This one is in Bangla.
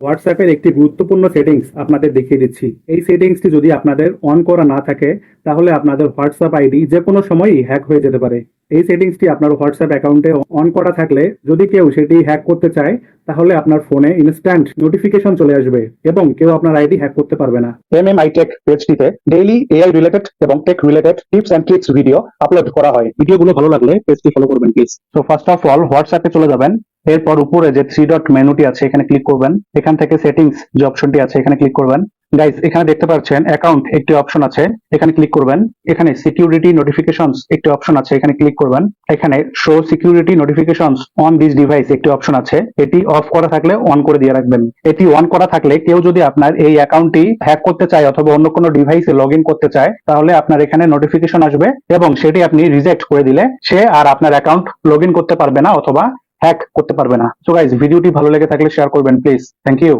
হোয়াটসঅ্যাপের একটি গুরুত্বপূর্ণ সেটিংস আপনাদের দেখিয়ে দিচ্ছি। এই সেটিংসটি যদি আপনাদের অন করা না থাকে তাহলে আপনাদের হোয়াটসঅ্যাপ আইডি যে কোনো সময়ই হ্যাক হয়ে যেতে পারে। এই সেটিংসটি আপনার হোয়াটসঅ্যাপ অ্যাকাউন্টে অন করা থাকলে যদি কেউ সেটি হ্যাক করতে চায় তাহলে আপনার ফোনে ইনস্ট্যান্ট নোটিফিকেশন চলে আসবে এবং কেউ আপনার আইডি হ্যাক করতে পারবে না। এমএমআই টেক পেজটিতে ডেইলি এআই রিলেটেড এবং tech related tips and tricks video upload করা হয়। ভিডিওগুলো ভালো লাগলে পেজটি ফলো করবেন please so first of all হোয়াটসঅ্যাপে চলে যাবেন। এরপর উপরে যে থ্রি ডট মেনুটি আছে, এখানে ক্লিক করবেন। এখান থেকে সেটিংস যে অপশনটি আছে, এখানে ক্লিক করবেন। গাইজ এখানে দেখতে পাচ্ছেন অ্যাকাউন্ট একটি অপশন আছে, এখানে ক্লিক করবেন। এখানে সিকিউরিটি নোটিফিকেশনস একটি অপশন আছে, এখানে ক্লিক করবেন। এখানে show security notifications on this device একটি অপশন আছে, এটি অফ করা থাকলে অন করে দিয়ে রাখবেন। এটি অন করা থাকলে কেউ যদি আপনার এই অ্যাকাউন্টটি হ্যাক করতে চায় অথবা অন্য কোনো ডিভাইসে লগ করতে চায়, তাহলে আপনার এখানে নোটিফিকেশন আসবে এবং সেটি আপনি রিজেক্ট করে দিলে সে আর আপনার অ্যাকাউন্ট লগ করতে পারবে না অথবা হ্যাক করতে পারবে না। সো গাইজ ভিডিওটি ভালো লেগে থাকলে শেয়ার করবেন প্লিজ থ্যাংক ইউ